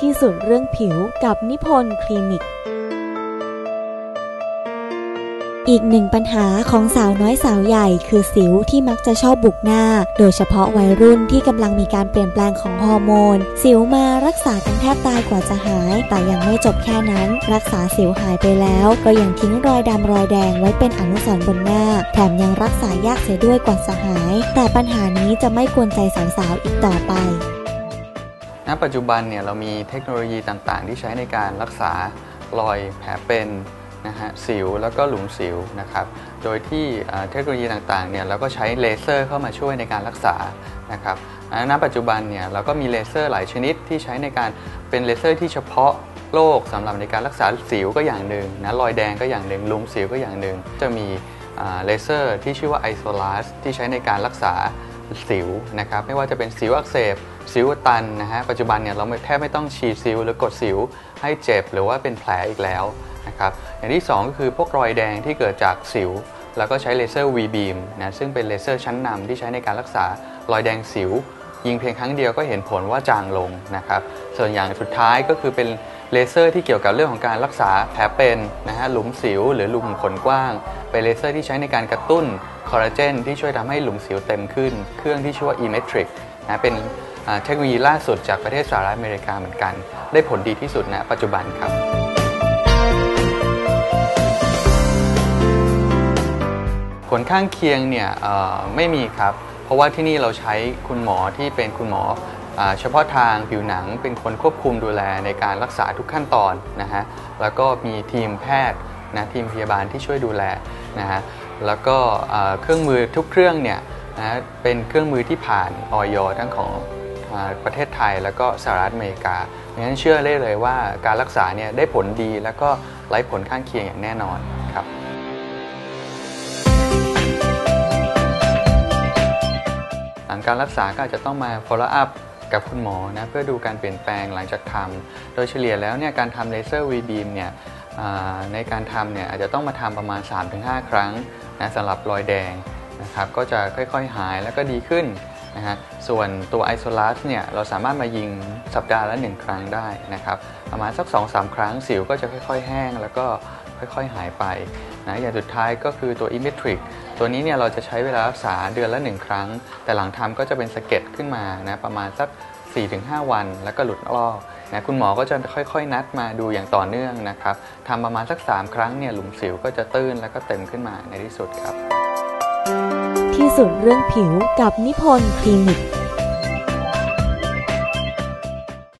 ที่สุดเรื่องผิวกับนิพนธ์คลินิก อีกหนึ่งปัญหาของสาวน้อยสาวใหญ่คือสิวที่มักจะชอบบุกหน้า โดยเฉพาะวัยรุ่นที่กำลังมีการเปลี่ยนแปลงของฮอร์โมน สิวมารักษากันแทบตายกว่าจะหาย แต่ยังไม่จบแค่นั้น รักษาสิวหายไปแล้ว ก็ยังทิ้งรอยดำรอยแดงไว้เป็นอนุสรณ์บนหน้า แถมยังรักษายากเสียด้วยกว่าจะหาย แต่ปัญหานี้จะไม่กวนใจสาวๆอีกต่อไป ณปัจจุบันเนี่ยเรามีเทคโนโลยีต่างๆ ที่ใช้ในการรักษารอยแผลเป็นนะฮะสิวแล้วก็หลุมสิวนะครับโดยที่เทคโนโลยีต่างๆเนี่ยเราก็ใช้เลเซอร์เข้ามาช่วยในการรักษานะครับณปัจจุบันเนี่ยเราก็มีเลเซอร์หลายชนิดที่ใช้ในการเป็นเลเซอร์ที่เฉพาะโรคสำหรับในการรักษาสิวก็อย่างหนึ่งนะรอยแดงก็อย่างหนึ่งหลุมสิวก็อย่างหนึ่งจะมีเลเซอร์ที่ชื่อว่าไอโซลาสที่ใช้ในการรักษา สิวนะครับไม่ว่าจะเป็นสิวอักเสบสิวตันนะฮะปัจจุบันเนี่ยเราแทบไม่ต้องฉีดสิวหรือกดสิวให้เจ็บหรือว่าเป็นแผลอีกแล้วนะครับอย่างที่ 2 ก็คือพวกรอยแดงที่เกิดจากสิว แล้วก็ใช้เลเซอร์ V-beam นะซึ่งเป็นเลเซอร์ชั้นนำที่ใช้ในการรักษารอยแดงสิว ยิงเพียงครั้งเดียวก็เห็นผลว่าจางลงนะครับส่วนอย่างสุดท้ายก็คือเป็น เลเซอร์ที่เกี่ยวกับเรื่องของการรักษาแผลเป็นนะฮะหลุมสิวหรือหลุมขนกว้าง เป็นเลเซอร์ที่ใช้ในการกระตุ้นคอลลาเจนที่ช่วยทำให้หลุมสิวเต็มขึ้น เครื่องที่ชื่อว่า e-metric นะเป็นเทคโนโลยีล่าสุดจากประเทศสหรัฐอเมริกาเหมือนกัน ได้ผลดีที่สุดณนะปัจจุบันครับ ผลข้างเคียงเนี่ยไม่มีครับ เพราะว่าที่นี่เราใช้คุณหมอที่เป็นคุณหมอ เฉพาะทางผิวหนังเป็นคนควบคุมดูแลในการรักษาทุกขั้นตอนนะฮะแล้วก็มีทีมแพทย์นะทีมพยาบาลที่ช่วยดูแลนะฮะแล้วก็เครื่องมือทุกเครื่องเนี่ยนะเป็นเครื่องมือที่ผ่านออยทั้งของประเทศไทยแล้วก็สหรัฐอเมริกาดังนั้นเชื่อได้เลยว่าการรักษาเนี่ยได้ผลดีแล้วก็ไร้ผลข้างเคียงอย่างแน่นอนครับหลังการรักษาก็อาจจะต้องมา follow up กับคุณหมอนะเพื่อดูการเปลี่ยนแปลงหลังจากทำโดยเฉลี่ยแล้วเนี่ยการทำเลเซอร์วีบีมเนี่ยในการทำเนี่ยอาจจะต้องมาทำประมาณ 3-5 ครั้งนะสำหรับรอยแดงนะครับก็จะค่อยๆหายแล้วก็ดีขึ้น นะฮะส่วนตัวไอโซลัสเนี่ยเราสามารถมายิงสัปดาห์ละ 1 ครั้งได้นะครับประมาณสัก 2-3 ครั้งสิวก็จะค่อย ๆ แห้ง แล้วก็ค่อยๆ หายไปนะอย่างสุดท้ายก็คือตัวอิเมทริกตัวนี้เนี่ยเราจะใช้เวลารักษาเดือนละ 1 ครั้ง แต่หลังทำก็จะเป็นสะเก็ดขึ้นมานะประมาณสัก 4-5 วัน แล้วก็หลุดลอกนะคุณหมอก็จะค่อยๆ นัดมาดูอย่างต่อเนื่องนะครับทำประมาณสัก 3 ครั้งเนี่ยหลุมสิวก็จะตื้นแล้วก็เต็มขึ้นมาในที่สุดครับ ที่สุดเรื่องผิวกับนิพนธ์คลินิก